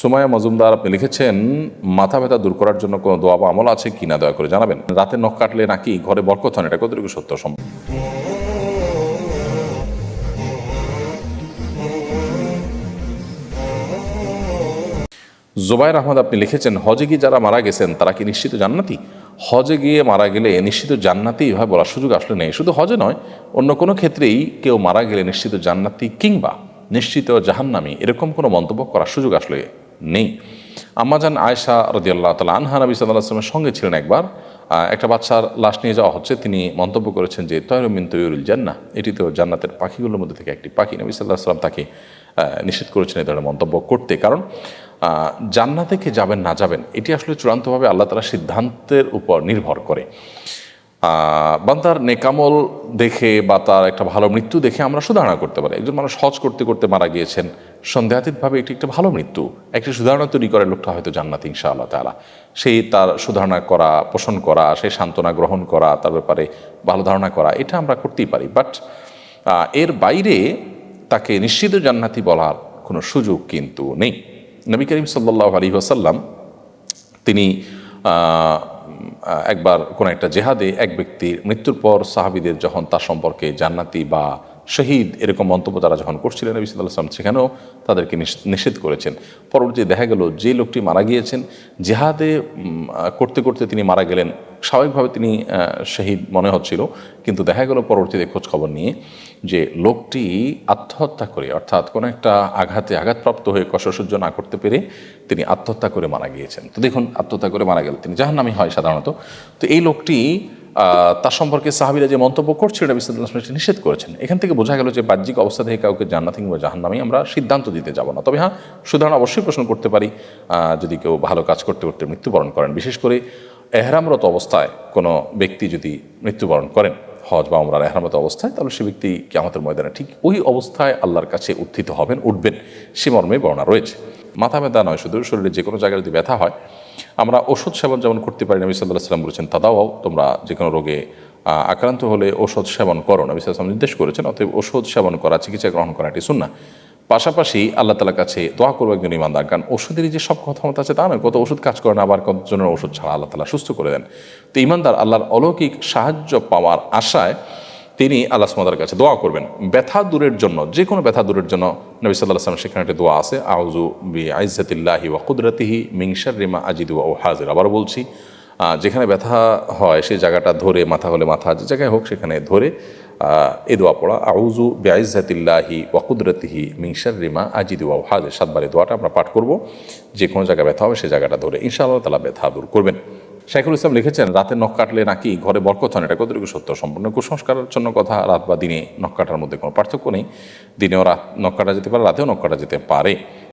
সুমায়া মজুমদার আপনি লিখেছেন, মাথা ব্যথা দূর করার জন্য কোনো দোয়া বা আমল আছে কি না দয়া করে জানাবেন। রাতে নখ কাটলে নাকি ঘরে বরকত হন এটা কতটুকু সত্য সম্ভব? জোবাইর আহমদ, আপনি লিখেছেন, হজে গিয়ে যারা মারা গেছেন, তারা কি নিশ্চিত জান্নাতি? হজে গিয়ে মারা গেলে নিশ্চিত জান্নাতি এভাবে বলার সুযোগ আসলে নেই। শুধু হজে নয়, অন্য কোনো ক্ষেত্রেই কেউ মারা গেলে নিশ্চিত জান্নাতি কিংবা নিশ্চিত জাহান্নামি, এরকম কোনো মন্তব্য করার সুযোগ আসলে নেই। আম্মাজান আয়সা রদিয়াল্লাহ তালা আনহা, নবী সাল্লাহ সঙ্গে ছিলেন একবার। একটা বাচ্চার লাশ নিয়ে যাওয়া হচ্ছে, তিনি মন্তব্য করেছেন যে তয়রমিন তৈরুল জান্না এটি তো জান্নাতের পাখিগুলোর মধ্যে থেকে একটি পাখি। নবী সাল্লাহ সাল্লাম তাকে নিষেধ করেছেন এই ধরনের মন্তব্য করতে। কারণ জান্নাতে কে যাবেন না যাবেন, এটি আসলে চূড়ান্তভাবে আল্লাহ তালা সিদ্ধান্তের উপর নির্ভর করে। বান্দার নেকামল দেখে বা তার একটা ভালো মৃত্যু দেখে আমরা সুধারণা করতে পারি। একজন মানুষ হজ করতে করতে মারা গিয়েছেন, সন্দেহাতীতভাবে এটি একটা ভালো মৃত্যু। একটি সুধারণা তৈরি করে লোকটা হয়তো জান্নাত ইনশা আল্লাহ তালা সেই তার সুধারণা করা, পোষণ করা, সেই সান্ত্বনা গ্রহণ করা, তার ব্যাপারে ভালো ধারণা করা, এটা আমরা করতেই পারি। বাট এর বাইরে তাকে নিশ্চিত জান্নাতি বলার কোনো সুযোগ কিন্তু নেই। নবী করিম সাল্লাহ আলী ওসাল্লাম তিনি একবার কোনো একটা জেহাদে এক ব্যক্তির মৃত্যুর পর সাহাবিদের যখন তার সম্পর্কে জান্নাতি বা শহীদ এরকম মন্তব্য তারা যখন করছিলেন, নবী সাল্লাহ আসলাম সেখানেও তাদেরকে নিষ- নিষেধ করেছেন। পরবর্তী দেখা গেল, যে লোকটি মারা গিয়েছেন, জেহাদে করতে করতে তিনি মারা গেলেন। স্বাভাবিকভাবে তিনি শহীদ মনে হচ্ছিল। কিন্তু দেখা গেল পরবর্তীতে খোঁজ খবর নিয়ে যে লোকটি আত্মহত্যা করে, অর্থাৎ কোনো একটা আঘাতে আঘাতপ্রাপ্ত হয়ে কষ্ট সহ্য না করতে পেরে তিনি আত্মহত্যা করে মারা গিয়েছেন। তো দেখুন, আত্মহত্যা করে মারা গেল। তিনি জাহান্নামী হয় সাধারণত। তো এই লোকটি তার সম্পর্কে সাহাবিরা যে মন্তব্য করছে, এটা বিশ্বনাথ নিষেধ করেছেন। এখান থেকে বোঝা গেল যে বাহ্যিক অবস্থা থেকে কাউকে জান্নাত কিংবা জাহান্নামি আমরা সিদ্ধান্ত দিতে যাব না। তবে হ্যাঁ সুতরাং অবশ্যই প্রশ্ন করতে পারি। যদি কেউ ভালো কাজ করতে করতে মৃত্যুবরণ করেন, বিশেষ করে এহরামরত অবস্থায় কোনো ব্যক্তি যদি মৃত্যুবরণ করেন, হজ বা আমরা এহরামত অবস্থায়, তাহলে সে ব্যক্তি আমাদের ময়দানে ঠিক ওই অবস্থায় আল্লাহর কাছে উত্থিত হবেন, উঠবেন। সে মর্মে বর্ণনা রয়েছে। মাথা ব্যথা নয় শুধু, শরীরে যে কোনো জায়গায় যদি ব্যথা হয় আমরা ওষুধ সেবন যেমন করতে পারি, নবী সাল্লাহ সাল্লাম বলেছেন তাদাও তোমরা যে কোনো রোগে আক্রান্ত হলে ওষুধ সেবন করো। নবী সাল্লাম নির্দেশ করেছেন, অতএব ওষুধ সেবন করা, চিকিৎসা গ্রহণ করা এটি শুননা পাশাপাশি আল্লাহ তালার কাছে দোয়া করব একজন ইমানদার কারণ ওষুধেরই যে সব ক্ষমতা আছে তা নয়, কত ওষুধ কাজ করে না, আবার কতজনের ওষুধ ছাড়া আল্লাহ তালা সুস্থ করে দেন। তো ইমানদার আল্লাহর অলৌকিক সাহায্য পাওয়ার আশায় তিনি আল্লাহ সুমাদার কাছে দোয়া করবেন। ব্যথা দূরের জন্য যে কোনো ব্যথা দূরের জন্য নবী সাল্লাহ আসলাম সেখানে একটি দোয়া আছে আউজু বি আইজাতিল্লাহি ওয়া কুদরতিহি মিংসার রিমা আজিদু ও হাজির আবার বলছি যেখানে ব্যথা হয় সেই জায়গাটা ধরে, মাথা হলে মাথা, যে জায়গায় হোক সেখানে ধরে এ দোয়া পড়া আউজু বেআইজাতিল্লাহি ওয়াকুদরতিহি মিংসার রিমা আজিদু ওয়া হাজির সাতবার এই দোয়াটা আমরা পাঠ করব। যে কোনো জায়গায় ব্যথা হবে সেই জায়গাটা ধরে, ইনশাআল্লাহ তালা ব্যথা দূর করবেন। শাইখুল ইসলাম লিখেছেন, রাতে নখ কাটলে নাকি ঘরে বরকত হন এটা কতটুকু সত্য? সম্পূর্ণ কুসংস্কারের জন্য কথা, রাত বা দিনে নখ কাটার মধ্যে কোনো পার্থক্য নেই। দিনেও রাত নখ কাটা যেতে পারে, রাতেও নখ কাটা যেতে পারে।